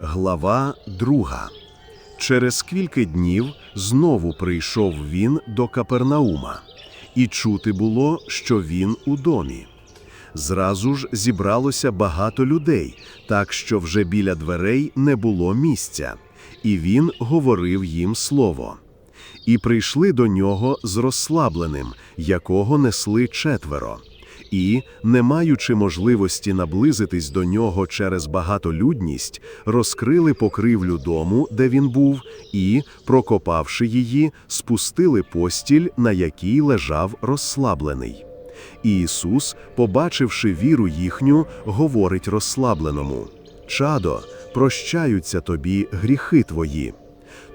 Глава друга. Через кілька днів знову прийшов він до Капернаума, і чути було, що він у домі. Зразу ж зібралося багато людей, так що вже біля дверей не було місця, і він говорив їм слово. І прийшли до нього з розслабленим, якого несли четверо. І, не маючи можливості наблизитись до нього через багатолюдність, розкрили покривлю дому, де він був, і, прокопавши її, спустили постіль, на якій лежав розслаблений. І Ісус, побачивши віру їхню, говорить розслабленому: Чадо, прощаються тобі гріхи твої.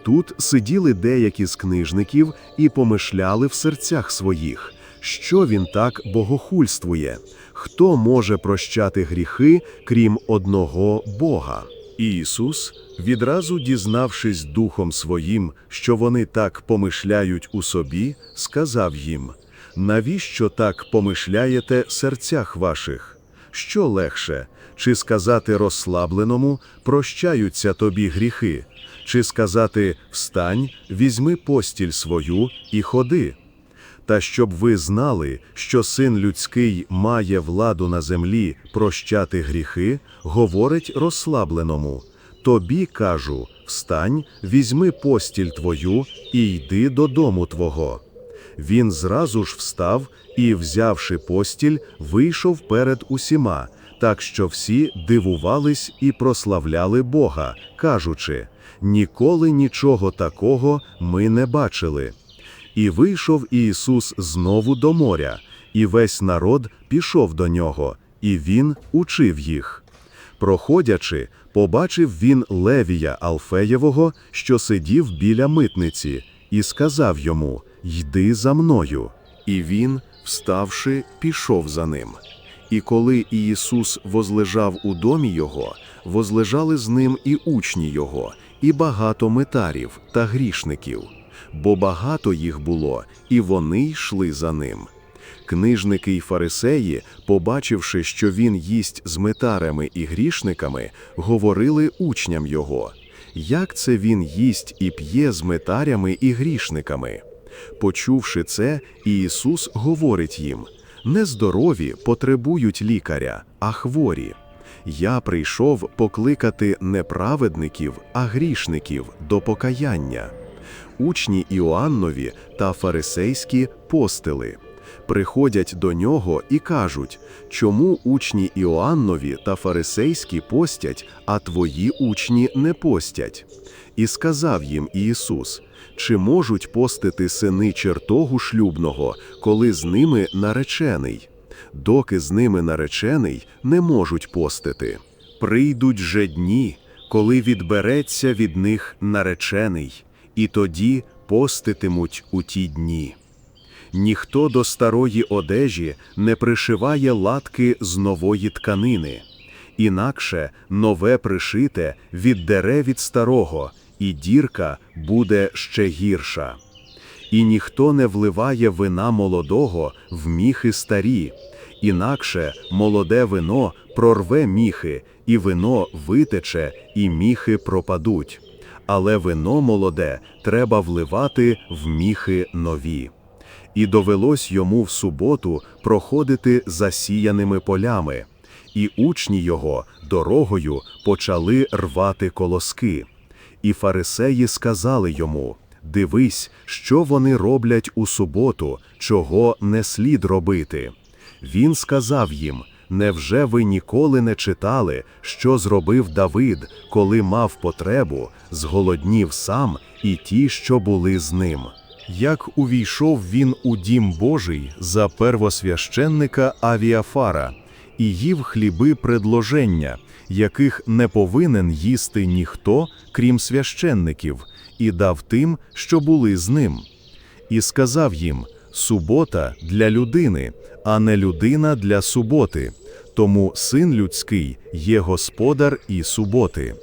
Тут сиділи деякі з книжників і помишляли в серцях своїх, що він так богохульствує, хто може прощати гріхи, крім одного Бога. Ісус, відразу дізнавшись духом своїм, що вони так помишляють у собі, сказав їм: Навіщо так помишляєте серцях ваших? Що легше, чи сказати розслабленому, прощаються тобі гріхи, чи сказати Встань, візьми постіль свою і ходи. Та щоб ви знали, що син людський має владу на землі прощати гріхи, говорить розслабленому. Тобі кажу: Встань, візьми постіль твою і йди додому твого. Він зразу ж встав і, взявши постіль, вийшов перед усіма, так що всі дивувались і прославляли Бога, кажучи: ніколи нічого такого ми не бачили. І вийшов Ісус знову до моря, і весь народ пішов до нього, і він учив їх. Проходячи, побачив він Левія Алфеєвого, що сидів біля митниці, і сказав йому: Йди за мною. І він, вставши, пішов за ним. І коли Ісус возлежав у домі його, возлежали з ним і учні його, і багато митарів та грішників, бо багато їх було, і вони йшли за ним. Книжники й фарисеї, побачивши, що він їсть з митарами і грішниками, говорили учням його, як це він їсть і п'є з митарями і грішниками. Почувши це, Ісус говорить їм: нездорові потребують лікаря, а хворі. Я прийшов покликати не праведників, а грішників до покаяння. Учні Іоаннові та фарисейські постили. Приходять до нього і кажуть, чому учні Іоаннові та фарисейські постять, а твої учні не постять. І сказав їм Ісус: чи можуть постити сини чертогу шлюбного, коли з ними наречений? Доки з ними наречений, не можуть постити. Прийдуть же дні, коли відбереться від них наречений, і тоді поститимуть у ті дні. Ніхто до старої одежі не пришиває латки з нової тканини, інакше нове пришите віддере від старого, і дірка буде ще гірша. І ніхто не вливає вина молодого в міхи старі, інакше молоде вино прорве міхи, і вино витече, і міхи пропадуть. Але вино молоде треба вливати в міхи нові. І довелось йому в суботу проходити засіяними полями, і учні його дорогою почали рвати колоски. І фарисеї сказали йому: Дивись, що вони роблять у суботу, чого не слід робити. Він сказав їм: Невже ви ніколи не читали, що зробив Давид, коли мав потребу, зголоднів сам і ті, що були з ним? Як увійшов він у дім Божий за первосвященника Авіафара і їв хліби предложення, яких не повинен їсти ніхто, крім священників, і дав тим, що були з ним. І сказав їм: Субота для людини, а не людина для суботи. Тому син людський є господар і суботи.